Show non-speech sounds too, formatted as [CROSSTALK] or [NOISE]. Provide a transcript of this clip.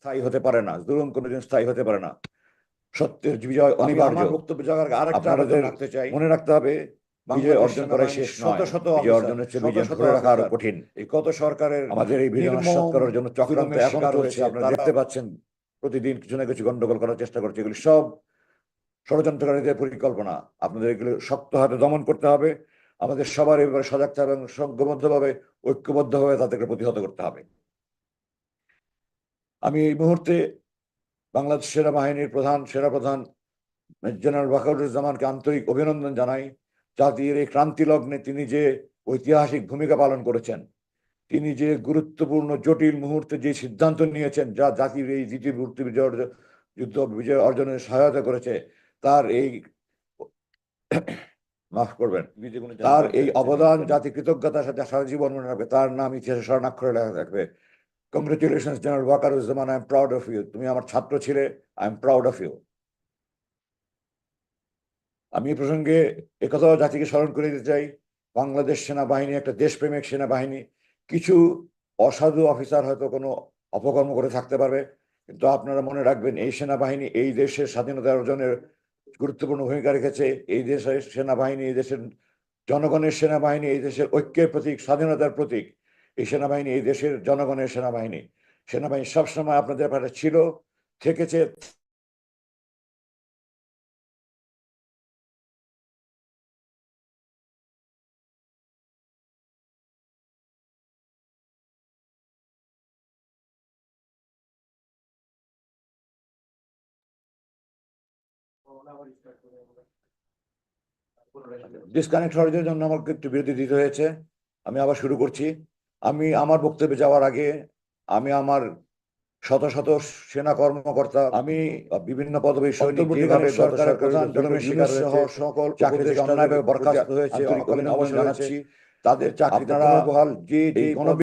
স্থায়ী হতে পারে না। জুলুম কোনোদিন স্থায়ী হতে পারে না। সত্যের বিজয় অনিবার্য। বক্তব্য জায়গার আরেকটা আপনাদের রাখতে চাই মনে রাখতে হবে বিজয় অর্জন করা শেষ শত শত বিজয় অফিসার, অর্জন হচ্ছে শত বিজয় ধরে রাখা আরও কঠিন। এই কত সরকারের আমাদের এই বিজয় নির্মম নস্বাত করার জন্য চক্রান্ত এখনও চলছে আপনারা দেখতে পাচ্ছেন প্রতিদিন কিছু না কিছু গন্ডগোল করার চেষ্টা করছে। এগুলি সব ষড়যন্ত্রকারীদের পরিকল্পনা। আপনাদের এগুলো শক্ত হাতে দমন করতে হবে। আমাদের সবার এবারে সজাগ থাকবে এবং সংঘবদ্ধভাবে ঐক্যবদ্ধভাবে তাদেরকে প্রতিহত করতে হবে। আমি এই মুহূর্তে বাংলাদেশ সেনাবাহিনীর প্রধান, সেনাপ্রধান জেনারেল ওয়াকারুজ্জামানকে আন্তরিক অভিনন্দন জানাই। জাতির এই ক্রান্তি লগ্নে তিনি যে ঐতিহাসিক ভূমিকা পালন করেছেন, তিনি যে গুরুত্বপূর্ণ, জটিল মুহূর্তে যে সিদ্ধান্ত নিয়েছেন, যা জাতির এই দ্বিতীয় মুহূর্তে বিজয় যুদ্ধ বিজয় অর্জনের সহায়তা করেছে, তার এই [COUGHS] মাফ করবেন, তার এই অবদান জাতি কৃতজ্ঞতার সাথে সারা জীবন মনে রাখবে, তার নাম ইতিহাসে স্বর্ণাক্ষরে লেখা থাকবে। Congratulation general Wakeruzzaman I am proud of you তুমি আমার ছাত্র ছিলে I am proud of you আমি এই প্রসঙ্গে একথাও জাতিকে স্মরণ করে দিতে চাই। বাংলাদেশ সেনাবাহিনী, একটা দেশপ্রেমিক সেনাবাহিনী, কিছু অসাধু অফিসার হয়তো কোনো অপকর্ম করে থাকতে পারবে, কিন্তু আপনারা মনে রাখবেন, এই সেনাবাহিনী এই দেশের স্বাধীনতা অর্জনের গুরুত্বপূর্ণ ভূমিকা রেখেছে। এই দেশের সেনাবাহিনী, এই দেশের জনগণের সেনাবাহিনী, এই দেশের ঐক্যের প্রতীক, স্বাধীনতার প্রতীক। এই সেনাবাহিনী, এই দেশের জনগণের সেনাবাহিনী। সেনাবাহিনী সবসময় আপনাদের পাশে ছিল, থেকেছে। ডিসকানেক্ট হওয়ার জন্য আমাকে একটু বিরতি দিতে হয়েছে। আমি আবার শুরু করছি। আমি আমার বক্তব্যে যাওয়ার আগে আমি আমার শত শত সেনা কর্মকর্তা আমি বিভিন্ন পদবী সকল চাকরিতে অন্যায়ভাবে বরখাস্ত হয়েছে অবশ্যই জানাচ্ছি। তাদের চাকরি তারা বহাল যে গণ